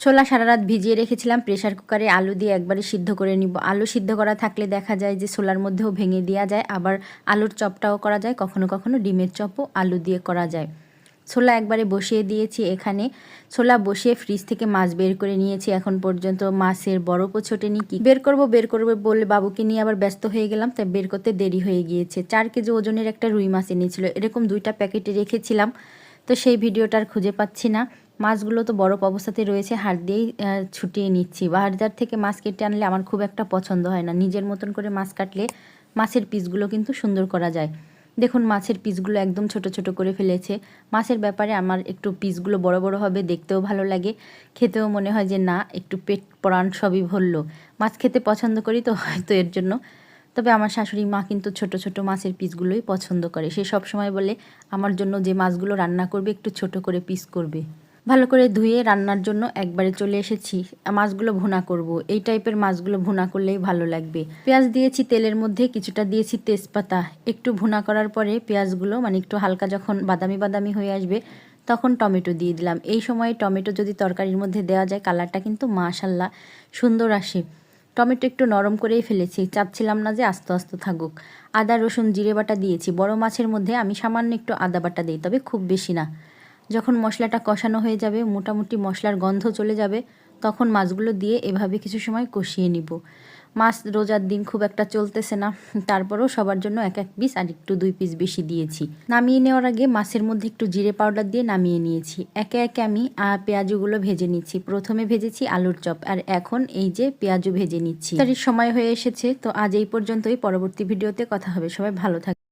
ছোলা সারা রাত ভিজিয়ে রেখেছিলাম প্রেশার কুকারে আলু দিয়ে একবারে সিদ্ধ করে নিব। আলু সিদ্ধ করা থাকলে দেখা যায় যে ছোলার মধ্যেও ভেঙে দেওয়া যায়, আবার আলুর চপটাও করা যায়, কখনো কখনো ডিমের চপও আলু দিয়ে করা যায়। ছোলা একবারে বসিয়ে দিয়েছি এখানে। ছোলা বসিয়ে ফ্রিজ থেকে মাছ বের করে নিয়েছি, এখন পর্যন্ত মাছের বরফও ছোটেনি। কি বের করব, বের করব বলে বাবুকে নিয়ে আবার ব্যস্ত হয়ে গেলাম, তাই বের করতে দেরি হয়ে গিয়েছে। চার কেজি ওজনের একটা রুই মাছ এনেছিল, এরকম দুইটা প্যাকেটে রেখেছিলাম, তো সেই ভিডিওটার খুঁজে পাচ্ছি না। মাছগুলো তো বরফ অবস্থাতে রয়েছে হাত দিয়েই ছুটিয়ে নিচ্ছি। বাজার থেকে মাছ কেটে আনলে আমার খুব একটা পছন্দ হয় না। নিজের মতন করে মাছ কাটলে মাছের পিসগুলো কিন্তু সুন্দর করা যায়। দেখুন, মাছের পিসগুলো একদম ছোট ছোট করে ফেলেছে। মাছের ব্যাপারে আমার একটু পিসগুলো বড় বড় হবে, দেখতেও ভালো লাগে। খেতেও মনে হয় যে, না, একটু পেট পরাণ সবই ভরলো। মাছ খেতে পছন্দ করি তো, হয়তো এর জন্য। তবে আমার শাশুড়ি মা কিন্তু ছোট ছোট মাছের পিসগুলোই পছন্দ করে। সে সব সময় বলে, আমার জন্য যে মাছগুলো রান্না করবে, একটু ছোট করে পিস করবে। ভালো করে ধুয়ে রান্নার জন্য একবারে চলে এসেছি। মাছগুলো ভুনা করব। এই টাইপের মাছগুলো ভুনা করলেই ভালো লাগবে। পেঁয়াজ দিয়েছি তেলের মধ্যে, কিছুটা দিয়েছি তেজপাতা। একটু ভুনা করার পরে পেঁয়াজগুলো মানে একটু হালকা যখন বাদামি বাদামি হয়ে আসবে, তখন টমেটো দিয়ে দিলাম। এই সময় টমেটো যদি তরকারির মধ্যে দেওয়া যায়, কালারটা কিন্তু মাশাল্লাহ সুন্দর আসে। টমেটো একটু নরম করেই ফেলেছি। চাপছিলাম না যে আস্তে আস্তে থাকুক। আদা, রসুন, জিরে বাটা দিয়েছি। বড় মাছের মধ্যে আমি সামান্য একটু আদা বাটা দিই, তবে খুব বেশি না। যখন মশলাটা কষানো হয়ে যাবে, মোটামুটি মশলার গন্ধ চলে যাবে, তখন মাছগুলো দিয়ে এভাবে কিছু সময় কষিয়ে নিব। মাছ রোজার দিন খুব একটা চলতেছে না, তারপরেও সবার জন্য এক এক পিস আর একটু দুই পিস বেশি দিয়েছি। নামিয়ে নেওয়ার আগে মাছের মধ্যে একটু জিরে পাউডার দিয়ে নামিয়ে নিয়েছি। একে একে আমি পেঁয়াজুগুলো ভেজে নিচ্ছি। প্রথমে ভেজেছি আলুর চপ আর এখন এই যে পেঁয়াজু ভেজে নিচ্ছি। তার সময় হয়ে এসেছে, তো আজ এই পর্যন্তই। পরবর্তী ভিডিওতে কথা হবে। সবাই ভালো থাকবে